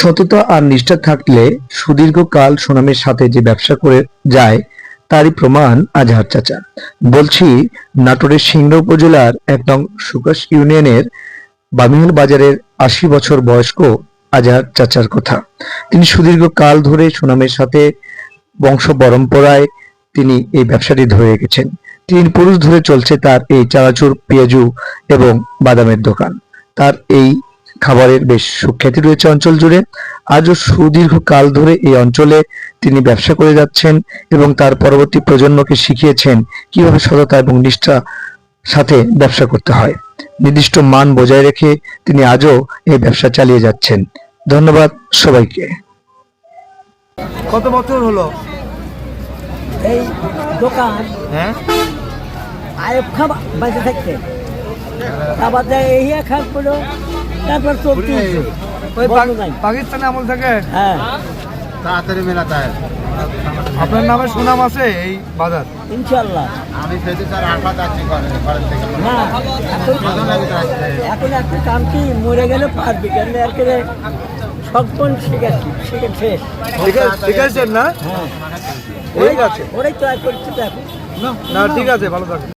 সততা আর নিষ্ঠা থাকলে সুদীর্ঘকাল সুনামের সাথে যে ব্যবসা করে যায়, তারই প্রমাণ আজহার চাচা। বলছি, নাটোরের সিংড়া উপজেলার এক নং সুকাশ ইউনিয়নের বামিয়ান বাজারের আশি বছর বয়স্ক আজহার চাচার কথা। তিনি সুদীর্ঘ কাল ধরে সুনামের সাথে বংশ পরম্পরায় তিনি এই ব্যবসাটি ধরে রেখেছেন। তিন পুরুষ ধরে চলছে তার এই চানাচুর, পেঁয়াজু এবং বাদামের দোকান। তার এই খাবারের বেশ সুখ্যাতি রয়েছে অঞ্চল জুড়ে। আজও সুদীর্ঘ কাল ধরে এই অঞ্চলে তিনি ব্যবসা করে যাচ্ছেন এবং তার পরবর্তী প্রজন্মকে শিখিয়েছেন কীভাবে সততা এবং নিষ্ঠা সাথে ব্যবসা করতে হয়। নির্দিষ্ট মান বজায় রেখে তিনি আজও এই ব্যবসা চালিয়ে যাচ্ছেন। ধন্যবাদ সবাইকে। কত বছর হলো? এই দোকান হ্যাঁ? আয়ব খা বাঁচে থাকতে আবার দেয় এই পড়ো তারপর চলতে ওই পাকিস্তানি আমল থেকে? হ্যাঁ। তাড়াতাড়ি মেলাতে হয় আপনার নামে সুনাম আছে এই বাজার? ইনশাল্লাহ আমি সেদিন স্যার আঠা যাচ্ছি এখন একটা কাম কি মরে গেলে পারবি কেন আর করে সকল শিখেছি শিখে শেষ। ঠিক আছে না? হ্যাঁ। ঠিক আছে ওরাই তো করছি তো এখন। না ঠিক আছে ভালো থাকবে